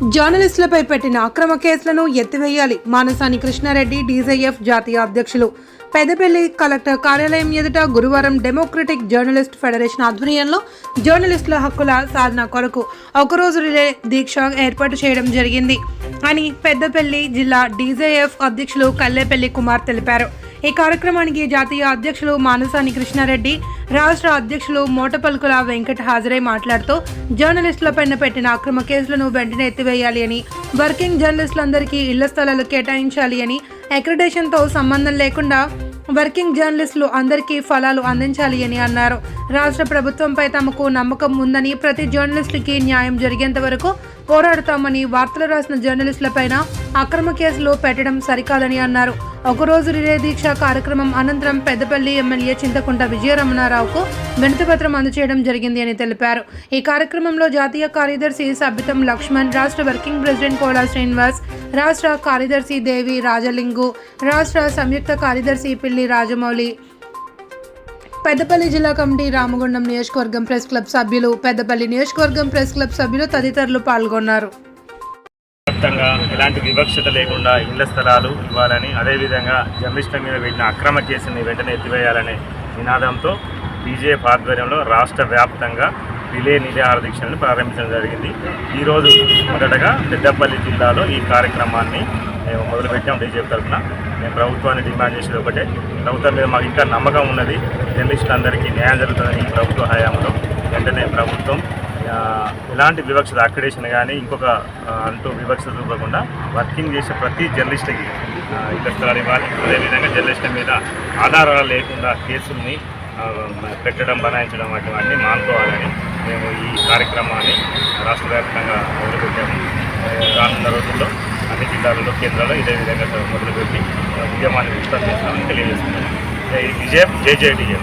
జర్నలిస్టులపై పెట్టిన అక్రమ కేసులను ఎత్తివేయాలి మానసాని కృష్ణారెడ్డి డీజేఎఫ్ జాతీయ అధ్యక్షులు. పెద్దపల్లి కలెక్టర్ కార్యాలయం ఎదుట గురువారం డెమోక్రటిక్ జర్నలిస్ట్ ఫెడరేషన్ ఆధ్వర్యంలో జర్నలిస్టుల హక్కుల సాధన కొరకు ఒకరోజు రిలే దీక్ష ఏర్పాటు చేయడం జరిగింది అని పెద్దపల్లి జిల్లా డీజేఎఫ్ అధ్యక్షులు కల్లేపల్లి కుమార్ తెలిపారు. ఈ కార్యక్రమానికి జాతీయ అధ్యక్షులు మానసాని కృష్ణారెడ్డి రాష్ట్ర అధ్యక్షులు మోటపల్కుల వెంకట హాజరై మాట్లాడుతూ జర్నలిస్టులపైన పెట్టిన అక్రమ కేసులను వెంటనే ఎత్తివేయాలి అని వర్కింగ్ జర్నలిస్టులందరికీ ఇళ్ళ స్థలాలు కేటాయించాలి అని అక్రిడేషన్తో సంబంధం లేకుండా వర్కింగ్ జర్నలిస్టులు అందరికీ ఫలాలు అందించాలి అని అన్నారు. రాష్ట్ర ప్రభుత్వంపై తమకు నమ్మకం ఉందని ప్రతి జర్నలిస్టుకి న్యాయం జరిగేంత వరకు పోరాడుతామని వార్తలు రాసిన జర్నలిస్టులపైన అక్రమ కేసులు పెట్టడం సరికాదని అన్నారు. ఒకరోజు రిలే దీక్ష కార్యక్రమం అనంతరం పెద్దపల్లి ఎమ్మెల్యే చింతకుంట విజయరమణారావుకు వినతిపత్రం అందజేయడం జరిగింది అని తెలిపారు. ఈ కార్యక్రమంలో జాతీయ కార్యదర్శి సబితం లక్ష్మణ్ రాష్ట్ర వర్కింగ్ ప్రెసిడెంట్ కోలా శ్రీనివాస్ రాష్ట్ర కార్యదర్శి దేవి రాజలింగు రాష్ట్ర సంయుక్త కార్యదర్శి పిల్లి రాజమౌళి పెద్దపల్లి జిల్లా కమిటీ రామగుండం నియోజకవర్గం ప్రెస్ క్లబ్ సభ్యులు పెద్దపల్లి నియోజకవర్గం ప్రెస్ క్లబ్ సభ్యులు తదితరులు పాల్గొన్నారు. వ్యాప్తంగా ఎలాంటి వివక్షత లేకుండా ఇళ్ళ స్థలాలు ఇవ్వాలని అదేవిధంగా జర్నలిస్టుల మీద పెట్టిన అక్రమ కేసుని వెంటనే ఎత్తివేయాలనే నినాదంతో బీజేపీ ఆధ్వర్యంలో రాష్ట్ర వ్యాప్తంగా రిలే నిరాహార దీక్షలను ప్రారంభించడం జరిగింది. ఈరోజు మొదటగా పెద్దపల్లి జిల్లాలో ఈ కార్యక్రమాన్ని మేము మొదలుపెట్టాం బీజేపీ తరఫున. మేము ప్రభుత్వాన్ని డిమాండ్ చేసేది ఒకటే. ప్రభుత్వం మీద మాకు ఇంకా నమ్మకం ఉన్నది. జర్నలిస్టులందరికీ న్యాయం జరుగుతుందని ఈ ప్రభుత్వ హయాంలో వెంటనే ప్రభుత్వం ఎలాంటి వివక్షత అక్రిడేషన్ కానీ ఇంకొక అంటూ వివక్షత చూపకుండా వర్కింగ్ చేసే ప్రతి జర్నలిస్ట్కి ఇళ్ళ ఇవ్వాలి అదేవిధంగా జర్నలిస్ట్ మీద ఆధారాలు లేకుండా కేసుల్ని పెట్టడం బనాయించడం వంటివన్నీ మానుకోవాలని మేము ఈ కార్యక్రమాన్ని రాష్ట్ర వ్యాప్తంగా మొదలుపెట్టాము. రానున్న రోజుల్లో అన్ని జిల్లాలలో కేంద్రాల్లో ఇదే విధంగా మొదలుపెట్టి ఉద్యమాన్ని విస్తృతం చేస్తామని తెలియజేస్తున్నాము విజయం జై డిజే